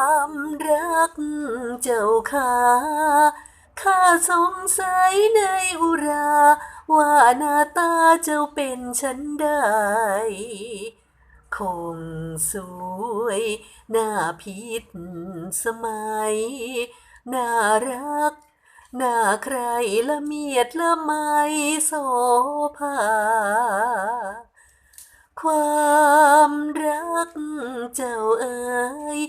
ความรักเจ้าขาข้าสงสัยในอุรา ว่าหน้าตาเจ้าเป็นฉันได้ คงสวยหน้าพิษสมัย น่ารัก หน้าใครละเมียดละไมโสภาความรักเจ้าเอ๋ย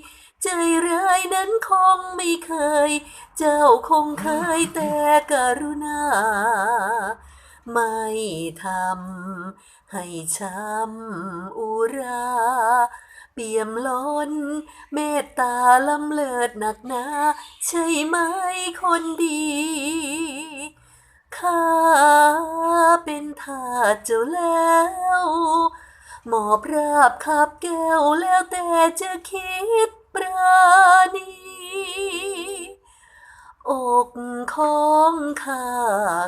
ใจร้ายนั้นคงไม่เคย เจ้าคงเคยแต่กรุณา ไม่ทำให้ช้ำอุรา เปี่ยมล้น เมตตาล้ำเลิศหนักหนา ใช่ไหมคนดีข้าเป็นทาสเจ้าแล้วหมอบราบขับแก้วแล้วแต่จะคิดานี อกของข้า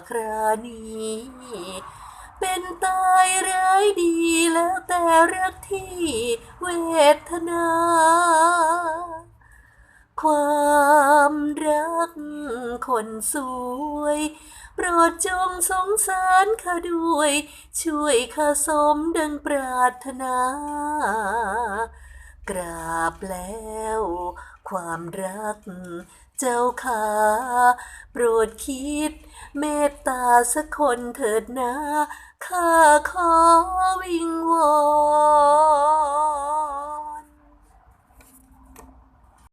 ครานีเป็นตายร้ายดีแล้วแต่รักที่เวทนา ความรักคนสวย โปรดจงสงสารข้าด้วย ช่วยข้าสมดังปรารถนา กราบแล้ว ความรัก เจ้าขาโปรดคิด เมตตาสักคนเถิดนะข้าขอ